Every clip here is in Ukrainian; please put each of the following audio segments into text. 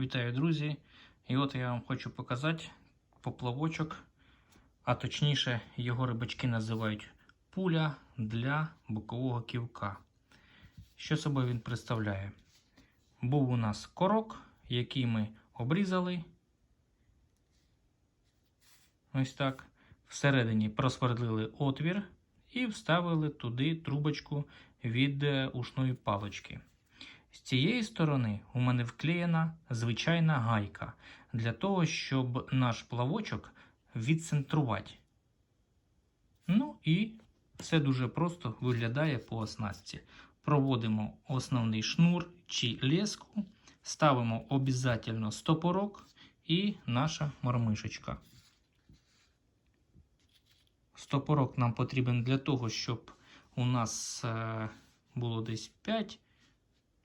Вітаю, друзі! І от я вам хочу показати поплавочок, а точніше, його рибачки називають пуля для бокового ківка. Що собою він представляє? Був у нас корок, який ми обрізали. Ось так. Всередині просвердлили отвір і вставили туди трубочку від е, ушної палочки. З цієї сторони у мене вклеєна звичайна гайка для того, щоб наш плавочок відцентрувати. Ну і все дуже просто виглядає по оснастці. Проводимо основний шнур чи леску, ставимо обов'язково стопорок і наша мормишечка. Стопорок нам потрібен для того, щоб у нас е, було десь 5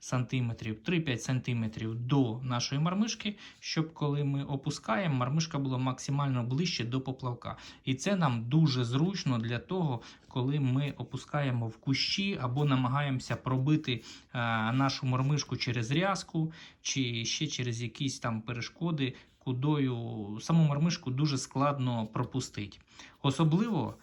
сантиметрів, 3-5 сантиметрів до нашої мармишки, щоб коли ми опускаємо, мармишка була максимально ближче до поплавка. І це нам дуже зручно для того, коли ми опускаємо в кущі або намагаємося пробити е, нашу мармишку через рязку чи ще через якісь там перешкоди, кудою саму мармишку дуже складно пропустити. Особливо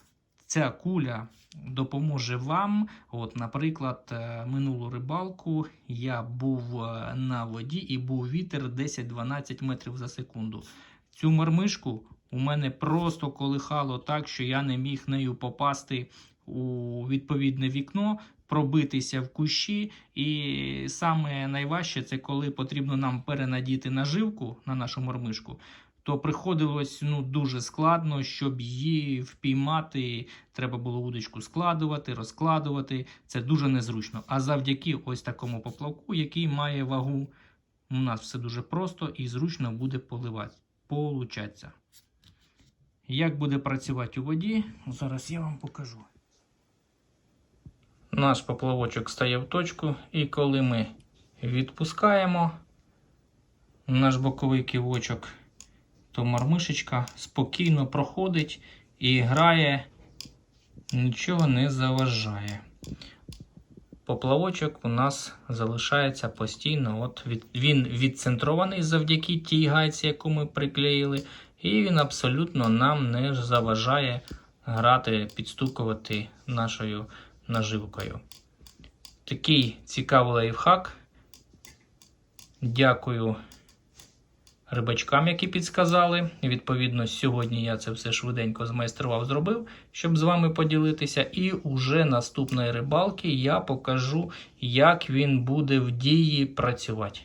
ця куля допоможе вам. От, Наприклад, е, минулу рибалку я був е, на воді і був вітер 10-12 метрів за секунду. Цю мармишку у мене просто колихало так, що я не міг нею попасти у відповідне вікно, пробитися в кущі. І саме найважче це коли потрібно нам перенадіти наживку на нашу мормишку. То приходилось ну дуже складно, щоб її впіймати. Треба було удочку складувати, розкладувати. Це дуже незручно. А завдяки ось такому поплавку, який має вагу, у нас все дуже просто і зручно буде поливати. Получаться. Як буде працювати у воді, зараз я вам покажу. Наш поплавочок стає в точку, і коли ми відпускаємо наш боковий ківочок, то мармишечка спокійно проходить і грає, нічого не заважає. Поплавочок у нас залишається постійно. От від, Він відцентрований завдяки тій гайці, яку ми приклеїли, і він абсолютно нам не заважає грати, підстукувати нашою наживкою. Такий цікавий лайфхак. Дякую рибачкам, які підсказали. Відповідно, сьогодні я це все швиденько змайстрував, зробив, щоб з вами поділитися. І уже наступної рибалки я покажу, як він буде в дії працювати.